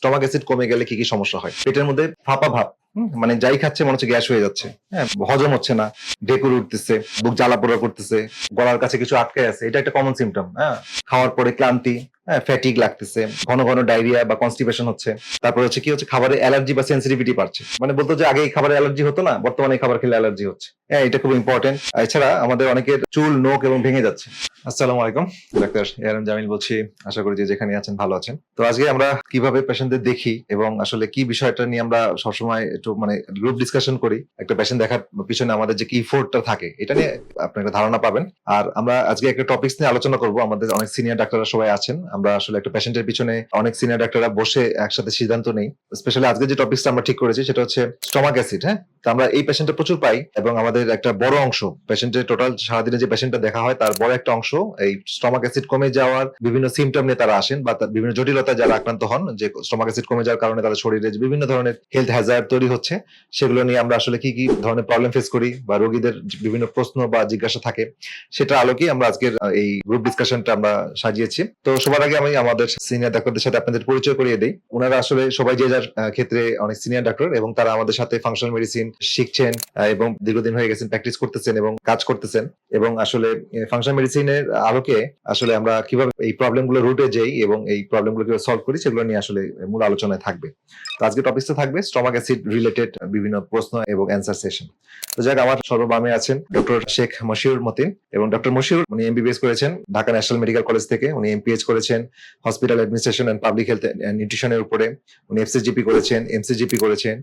Stomach acid কমে গেলে কি কি সমস্যা হয়? পেটের মধ্যে ফাঁপা ভাব মানে যাই খাচ্ছে মনে হচ্ছে গ্যাস হয়ে যাচ্ছে। হ্যাঁ হজম হচ্ছে না, ঢেকুর উঠতেছে, বুক জ্বালা পোড়া করতেছে, গলার কাছে কিছু আটকে আছে, এটা একটা কমন সিমটম হ্যাঁ। খাওয়ার পরে ক্লান্তি ফ্যাটিক লাগতেছে, ঘন ঘন ডায়রিয়া বা কনস্টিপেশন হচ্ছে। তারপর হচ্ছে কি হচ্ছে, খাবারে অ্যালার্জি বা সেন্সিটিভিটি বাড়ছে। মানে বলতো যে আগে এই খাবারে অ্যালার্জি হতো না, বর্তমানে এই খাবার খেলে অ্যালার্জি হচ্ছে। হ্যাঁ এটা খুব ইম্পর্টেন্ট এছাড়া আমাদের অনেকের চুল নোক এবং ভেঙে যাচ্ছে। আসসালামু আলাইকুম, ডাক্তার এআরএম জামিল বলছি। আশা করি যে যেখানে আছেন ভালো আছেন। তো আজকে আমরা কীভাবে পেশেন্টদের দেখি এবং আসলে কি বিষয়টা নিয়ে আমরা সবসময় একটু মানে গ্রুপ ডিসকাশন করি, একটা পেশেন্ট দেখার পিছনে আমাদের যে কি ইফোর্টটা থাকে, এটা নিয়ে আপনি একটা ধারণা পাবেন। আর আমরা আজকে একটা টপিকস নিয়ে আলোচনা করব। আমাদের অনেক সিনিয়র ডাক্তাররা সবাই আছেন। আমরা আসলে একটা পেশেন্টের পিছনে অনেক সিনিয়র ডাক্তাররা বসে একসাথে সিদ্ধান্ত নেই। স্পেশালি আজকে যে টপিকসটা আমরা ঠিক করেছি, সেটা হচ্ছে স্টমাক অ্যাসিড হ্যাঁ? তো আমরা এই পেশেন্টটা প্রচুর পাই এবং আমাদের একটা বড় অংশ পেশেন্টের টোটাল সারাদিনে যে পেশেন্টটা দেখা হয়, তার বড় একটা অংশ এই স্টমাক অ্যাসিড কমে যাওয়ার বিভিন্ন সিমটম নিয়ে তারা আসেন বা তার বিভিন্ন জটিলতা যারা আক্রান্ত হন, যে স্টমাক অ্যাসিড কমে যাওয়ার কারণে তাদের শরীরে যে বিভিন্ন ধরনের হেলথ হ্যাজার্ড তৈরি হচ্ছে, সেগুলো নিয়ে আমরা আসলে কি কি ধরনের প্রবলেম ফেস করি বা রোগীদের বিভিন্ন প্রশ্ন বা জিজ্ঞাসা থাকে, সেটা আলোকেই আমরা আজকের এই গ্রুপ ডিসকাশনটা আমরা সাজিয়েছি। তো সবার আগে আমি আমাদের সিনিয়র ডাক্তারদের সাথে আপনাদের পরিচয় করিয়ে দিই। ওনারা আসলে সবাই যে যার ক্ষেত্রে অনেক সিনিয়র ডাক্তার এবং তারা আমাদের সাথে ফাংশনাল মেডিসিন শিখছেন এবং দীর্ঘদিন হয়ে গেছেন প্র্যাকটিস করতেছেন এবং কাজ করতেছেন। এবং আসলে ফাংশনাল মেডিসিনের আলোকে আসলে আমরা কীভাবে এই প্রবলেমগুলো রুটে যাই এবং এই প্রবলেমগুলো কীভাবে সলভ করি সেগুলো নিয়ে আসলে মূল আলোচনায় থাকবে। তো আজকে টপিকটা থাকবে স্টমাক অ্যাসিড রিলেটেড বিভিন্ন প্রশ্ন এবং অ্যান্সার সেশন তো যাক, আমার সর্ববামে আছেন ডক্টর শেখ মশিউর মতিন এবং ডক্টর মশিউর উনি এমবিবিএস করেছেন ঢাকা ন্যাশনাল মেডিকেল কলেজ থেকে, উনি এমপিএইচ করেছেন। Hospital administration and public health নিউট্রিশনের উপরে। উনি এফসিজিপি করেছেন এমসিজিপি করেছেন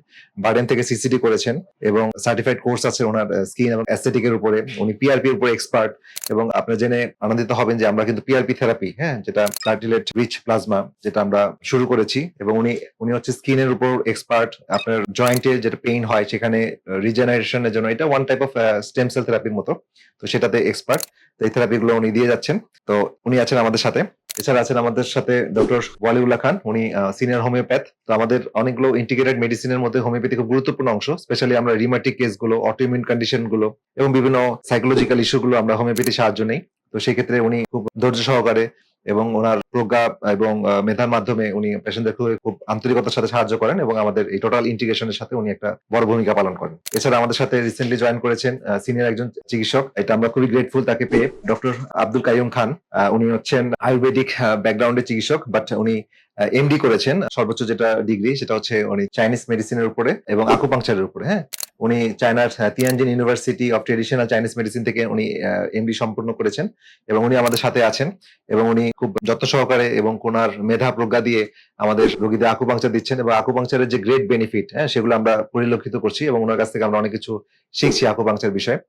বার্ডেন থেকে সিসিডি করেছেন এবং সার্টিফাইড কোর্স আছে ওনার স্কিন এবং অ্যাস্থেটিকের উপরে। উনি পিআরপি উপরে এক্সপার্ট এবং আপনি জেনে আনন্দিত হবেন যে আমরা কিন্তু পিআরপি থেরাপি হ্যাঁ যেটা কার্টিলেট রিচ প্লাজমা যেটা আমরা শুরু করেছি এবং উনি উনি হচ্ছে স্কিনের উপর এক্সপার্ট আপনার জয়েন্টে যেটা পেইন হয় সেখানে রিজেনারেশনের জন্য, এটা one type of stem cell থেরাপির মতো। তো সেটাতে এক্সপার্ট তো এই থেরাপি গুলো উনি দিয়ে যাচ্ছেন। তো উনি আছেন আমাদের সাথে। এছাড়া আছেন আমাদের সাথে ডক্টর ওয়ালিউল্লাহ খান, উনি সিনিয়র হোমিওপ্যাথ তো আমাদের অনেকগুলো ইন্টিগ্রেটেড মেডিসিনের মধ্যে হোমিওপ্যাথি খুব গুরুত্বপূর্ণ অংশ স্পেশালি আমরা রিমাটিক কেসগুলো অটোইমিউন কন্ডিশনগুলো এবং বিভিন্ন সাইকোলজিক্যাল ইস্যু গুলো আমরা হোমিওপ্যাথি সাহায্য নেই। তো সেক্ষেত্রে উনি খুব ধৈর্য সহকারে এবং ওনার প্রজ্ঞা এবং মেধার মাধ্যমে উনি পেশেন্টদের খুব আন্তরিকতার সাথে সাহায্য করেন এবং আমাদের এই টোটাল ইন্টিগ্রেশনের সাথে উনি একটা বড় ভূমিকা পালন করেন। এছাড়া আমাদের সাথে রিসেন্টলি জয়েন করেছেন সিনিয়র একজন চিকিৎসক। এটা আমরা খুবই গ্রেটফুল তাকে পেয়ে। ডক্টর আব্দুল কাইম খান উনি হচ্ছেন আয়ুর্বেদিক ব্যাকগ্রাউন্ডের চিকিৎসক বাট উনি এমডি করেছেন। সর্বোচ্চ যেটা ডিগ্রি সেটা হচ্ছে উনি চাইনিজ মেডিসিনের উপরে এবং আকুপাংচারের উপরে হ্যাঁ? উনি চায়নার Tianjin university of traditional Chinese medicine থেকে উনি এমডি সম্পূর্ণ করেছেন এবং উনি আমাদের সাথে আছেন এবং উনি খুব যত্ন সহকারে এবং কোনার মেধা প্রজ্ঞা দিয়ে আমাদের রোগীদের আকুপাংচার দিচ্ছেন এবং আকুপাংচারের যে গ্রেট বেনিফিট হ্যাঁ সেগুলো আমরা পরিলক্ষিত করছি এবং ওনার কাছ থেকে আমরা অনেক কিছু শিখছি আকুপাংচার বিষয়ে।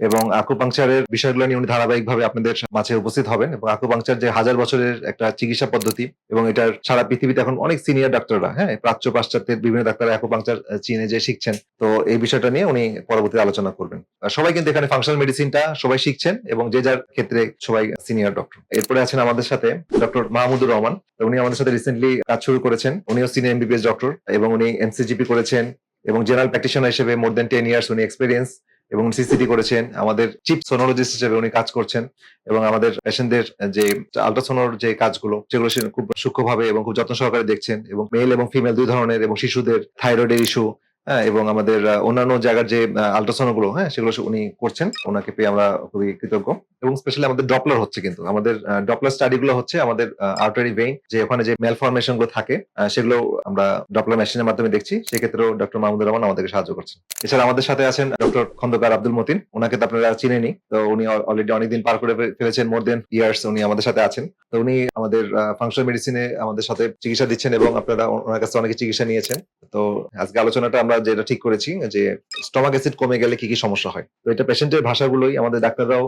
এবং আকুপাংচারের বিষয়গুলো নিয়ে উনি ধারাবাহিকভাবে আপনাদের মাঝে উপস্থিত হবেন এবং আকুপাংচার যে হাজার বছরের একটা চিকিৎসা পদ্ধতি এবং এটার সারা পৃথিবীতে এখন অনেক সিনিয়র ডাক্তাররা হ্যাঁ প্রাচ্য পাশ্চাত্যের বিভিন্ন ডাক্তার আকুপাংচার আহ, চীনে যে শিখছেন। তো এই বিষয়টা নিয়ে উনি পরবর্তীতে আলোচনা করবেন। সবাই কিন্তু এখানে ফাংশনাল মেডিসিনটা সবাই শিখছেন এবং যে যার ক্ষেত্রে সবাই সিনিয়র ডক্টর এরপরে আছেন আমাদের সাথে ডক্টর মাহমুদুর রহমান। উনি আমাদের সাথে রিসেন্টলি কাজ শুরু করেছেন। উনিও সিনিয়র এমবিবিএস ডক্টর এবং উনি এমসিজিপি করেছেন এবং জেনারেল প্র্যাকটিশনার হিসেবে মোর দেন টেন ইয়ার্স উনি এক্সপিরিয়েন্স এবং সিসিটি করেছেন। আমাদের চিপ সোনোলজিস্ট হিসেবে উনি কাজ করছেন এবং আমাদের পেশেন্টদের যে আল্ট্রাসোনোর যে কাজগুলো, সেগুলো খুব সূক্ষ্মভাবে এবং খুব যত্ন সহকারে দেখছেন এবং মেল এবং ফিমেল দুই ধরনের এবং শিশুদের থাইরয়েডের ইস্যু হ্যাঁ এবং আমাদের অন্যান্য জায়গার যে আল্ট্রাসাউন্ডগুলো হ্যাঁ সেগুলো উনি করছেন। ওনাকে পেয়ে আমরা খুবই কৃতজ্ঞ। এবং স্পেশালি আমাদের ডপলার হচ্ছে কিন্তু। আমাদের ডপলার স্টাডি গুলো হচ্ছে আমাদের আর্টারি ভেইন যে ওখানে যে মেলফরমেশনগুলো থাকে সেগুলো আমরা ডপলার মেশিনের মাধ্যমে দেখছি। সেক্ষেত্রেও ডক্টর মাহমুদুর রহমান আমাদেরকে সাহায্য করছেন। এছাড়া আমাদের সাথে আছেন ডক্টর খন্দকার আব্দুল মতিন। ওনাকে তো আপনারা চিনেনি তো উনি অলরেডি অনেকদিন পার করে ফেলেছেন মোর দেন ইয়ার্স উনি আমাদের সাথে আছেন। তো উনি আমাদের ফাংশনাল মেডিসিনে আমাদের সাথে চিকিৎসা দিচ্ছেন এবং আপনারা ওনার কাছে অনেকে চিকিৎসা নিয়েছেন। তো আজকে আলোচনাটা আমরা যেটা ঠিক করেছি, যে স্টমাক অ্যাসিড কমে গেলে কি কি সমস্যা হয়? তো এটা পেশেন্টের ভাষাগুলোই আমাদের ডাক্তাররাও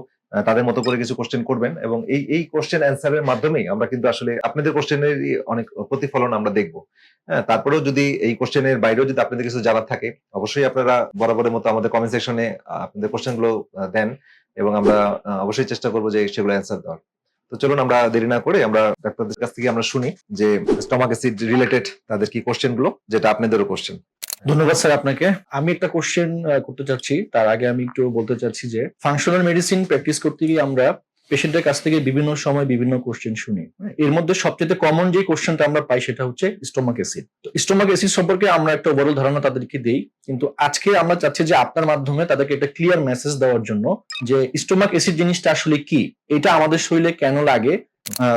তাদের মতো করে কিছু কোশ্চেন করবেন এবং এই এই কোশ্চেন অ্যান্সারের মাধ্যমেই আমরা কিন্তু আসলে আপনাদের কোশ্চেনের অনেক প্রতিফলন আমরা দেখব। হ্যাঁ তারপরেও যদি এই কোশ্চেনের বাইরেও যদি আপনাদের কিছু জানার থাকে, অবশ্যই আপনারা বরাবরের মতো আমাদের কমেন্ট সেকশনে আপনাদের কোশ্চেনগুলো দেন এবং আমরা অবশ্যই চেষ্টা করব যে সেগুলো অ্যান্সার দেওয়ার। তো চলুন আমরা দেরি না করে আমরা ডাক্তারদের কাছ থেকে আমরা শুনি যে স্টমাক অ্যাসিড রিলেটেড তাদের কি কোশ্চেনগুলো, যেটা আপনাদেরও কোশ্চেন ধন্যবাদ স্যার আপনাকে। আমি একটা কোশ্চেন করতে চাচ্ছি। তার আগে আমি একটু বলতে চাচ্ছি যে ফাংশনাল মেডিসিন প্র্যাকটিস করতে গিয়ে আমরা পেশেন্টের কাছ থেকে বিভিন্ন সময় বিভিন্ন কোশ্চেন শুনি। হ্যাঁ, এর মধ্যে সবচেয়ে কমন যে কোশ্চেনটা আমরা পাই সেটা হচ্ছে স্টোমাক অ্যাসিড তো স্টোমাক অ্যাসিড সম্পর্কে আমরা একটা ওভারঅল ধারণা তাদেরকে দেই কিন্তু আজকে আমরা চাচ্ছি যে আপনার মাধ্যমে তাদেরকে একটা ক্লিয়ার মেসেজ দেওয়ার জন্য যে স্টোমাক অ্যাসিড জিনিসটা আসলে কি? এটা আমাদের শরীরে কেন লাগে?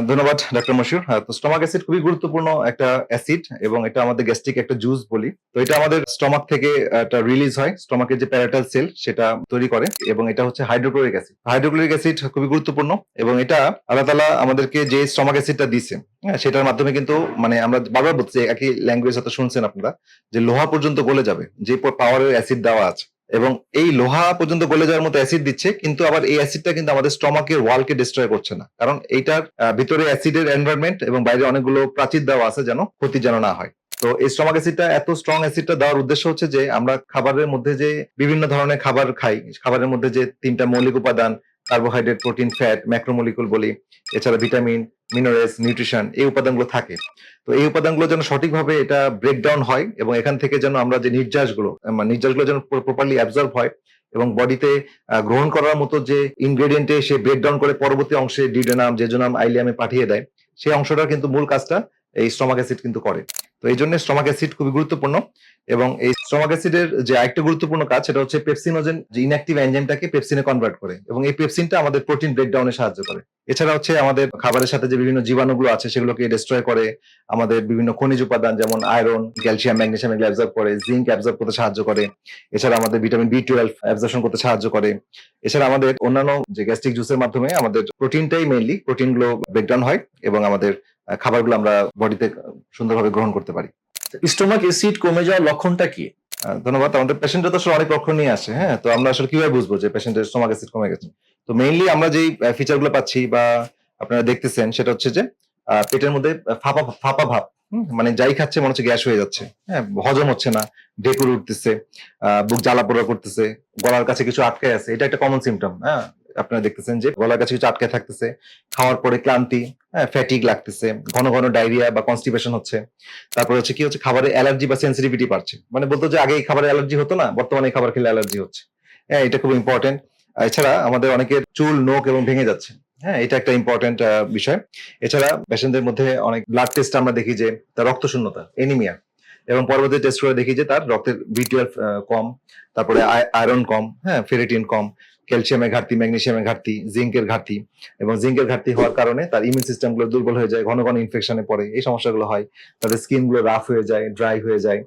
ধন্যবাদ ডক্টর মশিউর। হ্যাঁ, তো স্টমাক অ্যাসিড খুবই গুরুত্বপূর্ণ একটা অ্যাসিড এবং এটা আমাদের গ্যাস্ট্রিক একটা জুস বলি। তো এটা আমাদের স্টমাক থেকে একটা রিলিজ হয়। স্টমাকের যে প্যারাটাল সেল সেটা তৈরি করে এবং এটা হচ্ছে হাইড্রোক্লোরিক অ্যাসিড হাইড্রোক্লোরিক অ্যাসিড খুবই গুরুত্বপূর্ণ এবং এটা আল্লাহ তালা আমাদেরকে যে স্টমাক অ্যাসিডটা দিচ্ছে হ্যাঁ সেটার মাধ্যমে কিন্তু মানে আমরা বারবার বলছি একই ল্যাঙ্গুয়েজ হয়তো শুনছেন আপনারা যে লোহা পর্যন্ত গলে যাবে যে পাওয়ারের অ্যাসিড দেওয়া আছে। এবং এই লোহা পর্যন্ত গলে যাওয়ার মতো অ্যাসিড দিচ্ছে, কিন্তু আবার এই অ্যাসিডটা কিন্তু আমাদের স্টমাকের ওয়ালকে ডিস্ট্রয় করছে না। কারণ এইটার ভিতরে অ্যাসিডের এনভায়রনমেন্ট এবং বাইরে অনেকগুলো প্রাচীর দেওয়া আছে যেন ক্ষতি যেন না হয়। তো এই স্টমাক অ্যাসিডটা এত স্ট্রং অ্যাসিডটা দেওয়ার উদ্দেশ্য হচ্ছে যে, আমরা খাবারের মধ্যে যে বিভিন্ন ধরনের খাবার খাই, খাবারের মধ্যে যে তিনটা মৌলিক উপাদান কার্বোহাইড্রেট প্রোটিন ফ্যাট ম্যাক্রোমলিকুল বলি, এছাড়া ভিটামিন মিনারেলস নিউট্রিশন এই উপাদানগুলো থাকে। তো এই উপাদানগুলো যেন সঠিকভাবে এটা ব্রেকডাউন হয় এবং এখান থেকে যেন আমরা যে নির্যাসগুলো আহ, নির্যাসগুলো যেন প্রপারলি অ্যাবজর্ব হয় এবং বডিতে গ্রহণ করার মতো যে ইনগ্রেডিয়েন্টে সে ব্রেকডাউন করে পরবর্তী অংশে ডিডেনাম জেজোনাম আইলিয়ামে পাঠিয়ে দেয় সেই অংশটা কিন্তু মূল কাজটা এই স্টমাক অ্যাসিড কিন্তু করে। তো এই জন্য স্টমাক অ্যাসিড খুবই গুরুত্বপূর্ণ এবং এই স্টমাক অ্যাসিডের যে আরেকটা গুরুত্বপূর্ণ কাজ সেটা হচ্ছে পেপসিনোজেন যে ইনঅ্যাক্টিভ এনজাইমটাকে পেপসিনে কনভার্ট করে এবং এই পেপসিনটা আমাদের প্রোটিন ব্রেকডাউনে সাহায্য করে। এছাড়া হচ্ছে আমাদের খাবারের সাথে যে বিভিন্ন জীবাণুগুলো আছে সেগুলোকে ডিস্ট্রয় করে, আমাদের বিভিন্ন খনিজ উপাদান যেমন আয়রন ক্যালসিয়াম ম্যাগনেসিয়াম এগুলো অ্যাবজর্ব করে জিঙ্ক অ্যাবজর্ব করতে সাহায্য করে। এছাড়া আমাদের ভিটামিন বি টুয়েলভ অ্যাবজর্পশন করতে সাহায্য করে। এছাড়া আমাদের অন্যান্য যে গ্যাস্ট্রিক জুসের মাধ্যমে আমাদের প্রোটিনটাই মেইনলি প্রোটিনগুলো ব্রেকডাউন হয় এবং আমাদের খাবারগুলো আমরা বডিতে সুন্দরভাবে গ্রহণ করতে পারি। স্টোমাক অ্যাসিড কমে যাওয়ার লক্ষণটা কি? ধন্যবাদ। আমাদের পেশেন্টরা তো আসলে অনেক লক্ষণ নিয়ে আসে হ্যাঁ? তো আমরা আসলে কীভাবে বুঝব যে পেশেন্টের স্টোমাক অ্যাসিড কমে গেছে? তো মেইনলি আমরা যেই ফিচারগুলো পাচ্ছি বা আপনারা দেখতেছেন, সেটা হচ্ছে যে পেটের মধ্যে ফাঁপা ফাঁপা ভাব মানে যাই খাচ্ছে মনে হচ্ছে গ্যাস হয়ে যাচ্ছে হ্যাঁ? হজম হচ্ছে না ঢেকুর উঠতেছে বুক জ্বালা পোড়া করতেছে, গলার কাছে কিছু আটকে আছে, এটা একটা কমন সিমটম হ্যাঁ? আপনারা দেখতেছেন যে গলার কাছে কিছু আটকে থাকতেছে, খাওয়ার পরে ক্লান্তি ফ্যাটিক লাগতেছে, ঘন ঘন ডায়রিয়া বা কনস্টিপেশন হচ্ছে। তারপরে হচ্ছে কি হচ্ছে খাবারে অ্যালার্জি বা সেন্সিটিভিটি বাড়ছে। মানে বলতো যে আগে এই খাবারে অ্যালার্জি হতো না, বর্তমানে এই খাবার খেলে অ্যালার্জি হচ্ছে। হ্যাঁ এটা খুব ইম্পর্টেন্ট এছাড়া আমাদের অনেকের চুল নোক এবং ভেঙে যাচ্ছে। হ্যাঁ এটা একটা ইম্পর্টেন্ট বিষয়। এছাড়া পেশেন্টদের মধ্যে অনেক ব্লাড টেস্ট আমরা দেখি যে তার রক্ত শূন্যতা এনিমিয়া এবং পরবর্তী টেস্ট করে দেখি যে তার রক্তের বি কম, তারপরে আয়রন কম হ্যাঁ ফেরিটিন কম। ক্যালসিয়ামের ঘাটতি, ম্যাগনেশিয়ামের ঘাটতি, জিঙ্কের ঘাটতি এবং জিঙ্কের ঘাটতি হওয়ার কারণে তার ইমিউন সিস্টেমগুলো দুর্বল হয়ে যায়, ঘন ঘন ইনফেকশনে পড়ে। এই সমস্যাগুলো হয়। তাদের স্কিনগুলো রাফ হয়ে যায় ড্রাই হয়ে যায়।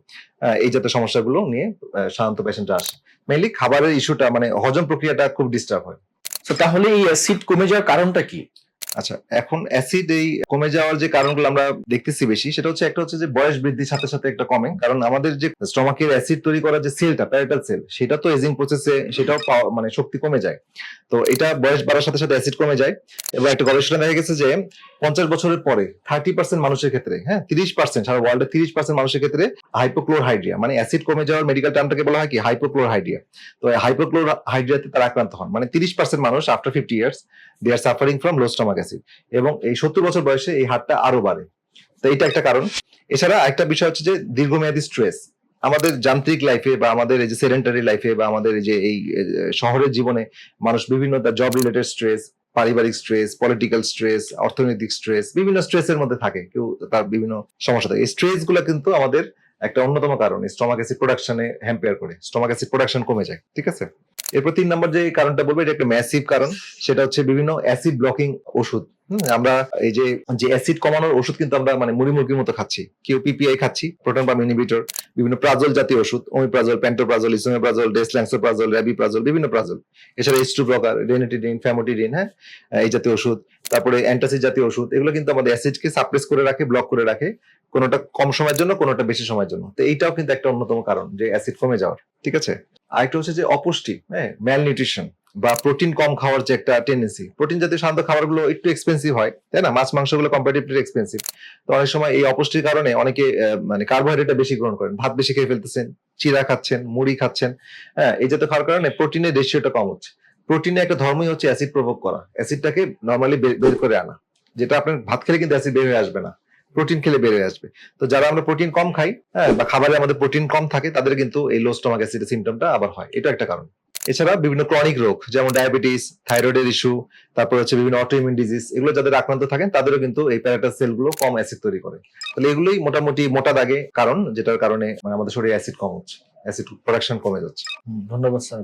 এই জাতীয় সমস্যাগুলো নিয়ে সাধারণত পেশেন্টরা আসে। মেইনলি খাবারের ইস্যুটা মানে হজম প্রক্রিয়াটা খুব ডিস্টার্ব হয়। তো তাহলে এই অ্যাসিড কমে যাওয়ার কারণটা কি? আচ্ছা এখন অ্যাসিড এই কমে যাওয়ার যে কারণগুলো আমরা দেখতেছি বেশি, সেটা হচ্ছে একটা হচ্ছে যে বয়স বৃদ্ধির সাথে সাথে একটা কমে। কারণ আমাদের যে স্টমাকের অ্যাসিড তৈরি করার যে সেলটা প্যারাটাল সেল সেটা তো এজিং প্রসেসে সেটাও মানে শক্তি কমে যায়। তো এটা বয়স বাড়ার সাথে সাথে অ্যাসিড কমে যায়। এবং একটা গবেষণা দেখা গেছে যে পঞ্চাশ বছরের পরে থার্টি পার্সেন্ট মানুষের ক্ষেত্রে হ্যাঁ তিরিশ পার্সেন্ট সারা ওয়ার্ল্ডে তিরিশ পার্সেন্ট মানুষের ক্ষেত্রে হাইড্রিয়া মানে অ্যাসিড কমে যাওয়ার মেডিকেল টার্মটাকে বলা হয় কি? হাইড্রিয়া তো হাইড্রিয়াতে তারা আক্রান্ত হন। মানে তিরিশ পার্সেন্ট মানুষ after fifty years they are suffering from low stomach acid এবং এই সত্তর বছর বয়সে এই হারটা আরও বাড়ে। তো এইটা একটা কারণ। এছাড়া একটা বিষয় হচ্ছে যে দীর্ঘমেয়াদী স্ট্রেস আমাদের যান্ত্রিক লাইফে বা আমাদের এই যে সেডেন্টারি লাইফে বা আমাদের এই যে এই শহরের জীবনে মানুষ বিভিন্ন তার জব রিলেটেড স্ট্রেস পারিবারিক স্ট্রেস পলিটিক্যাল স্ট্রেস অর্থনৈতিক স্ট্রেস বিভিন্ন স্ট্রেসের মধ্যে থাকে। কেউ তার বিভিন্ন সমস্যা থাকে। এই স্ট্রেসগুলো কিন্তু আমাদের একটা অন্যতম কারণ। স্টমাক অ্যাসিড প্রোডাকশনে হ্যাম্পেয়ার করে। স্টমাক অ্যাসিড প্রোডাকশন কমে যায়। ঠিক আছে? এরপর তিন নম্বর যে কারণটা বলব, এটা একটা ম্যাসিভ কারণ। সেটা হচ্ছে বিভিন্ন অ্যাসিড ব্লকিং ওষুধ। আমরা এই যে যে অ্যাসিড কমানোর ওষুধ কিন্তু আমরা মানে মুড়ি মুরগির মতো খাচ্ছি। কেউ পিপিআই খাচ্ছি প্রোটন বা ইনহিবিটর বিভিন্ন প্রাজল জাতীয় ওষুধ omeprazole pantoprazole esomeprazole dexlansoprazole rabeprazole বিভিন্ন প্রাজল এছাড়া H two blocker ranitidine famotidine হ্যাঁ এই জাতীয় ওষুধ। তারপরে অ্যান্টাসিড জাতীয় ওষুধ, এগুলো কিন্তু আমাদের অ্যাসিডকে সাপ্রেস করে রাখে ব্লক করে রাখে, কোনোটা কম সময়ের জন্য, কোনোটা বেশি সময়ের জন্য। তো এইটাও কিন্তু একটা অন্যতম কারণ, যে অ্যাসিড কমে যাওয়ার। ঠিক আছে? আরেকটা হচ্ছে যে অপুষ্টি হ্যাঁ ম্যাল নিউট্রিশন বা প্রোটিন কম খাওয়ার যে একটা টেন্ডেন্সি প্রোটিন জাতীয় শান্ত খাবারগুলো একটু এক্সপেন্সিভ হয়, তাই না? মাছ, মাংসগুলো কম্পারেটিভলি এক্সপেন্সিভ তো অনেক সময় এই অপুষ্টির কারণে অনেকে মানে কার্বোহাইড্রেটটা বেশি গ্রহণ করেন। ভাত বেশি খেয়ে ফেলতেছেন চিরা খাচ্ছেন, মুড়ি খাচ্ছেন হ্যাঁ এই জাতীয় খাওয়ার কারণে প্রোটিনের রেশিওটা কম হচ্ছে। প্রোটিনের একটা ধর্মই হচ্ছে অ্যাসিড প্রভোগ করা। অ্যাসিডটাকে নর্মালি বের করে আনা। যেটা আপনার ভাত খেলে কিন্তু অ্যাসিড বের হয়ে আসবে না। প্রোটিন খেলে বেড়ে আসবে। তো যারা আমরা প্রোটিন কম খাই হ্যাঁ বা খাবারে আমাদের প্রোটিন কম থাকে, তাদের কিন্তু এই লো স্টোমাক অ্যাসিডের সিমটমটা আবার হয়। এটা একটা কারণ। এছাড়া বিভিন্ন ক্রনিক রোগ, যেমন ডায়াবেটিস থাইরয়েডের ইস্যু তারপর হচ্ছে বিভিন্ন অটোইমিউন ডিজিজ এগুলো যাদের আক্রান্ত থাকেন, তাদেরও কিন্তু এই প্যারাটাস সেলগুলো কম অ্যাসিড তৈরি করে। তাহলে এগুলোই মোটামুটি মোটা দাগে কারণ, যেটার কারণে মানে আমাদের শরীরে অ্যাসিড কম হচ্ছে অ্যাসিড প্রোডাকশন কমে যাচ্ছে। ধন্যবাদ স্যার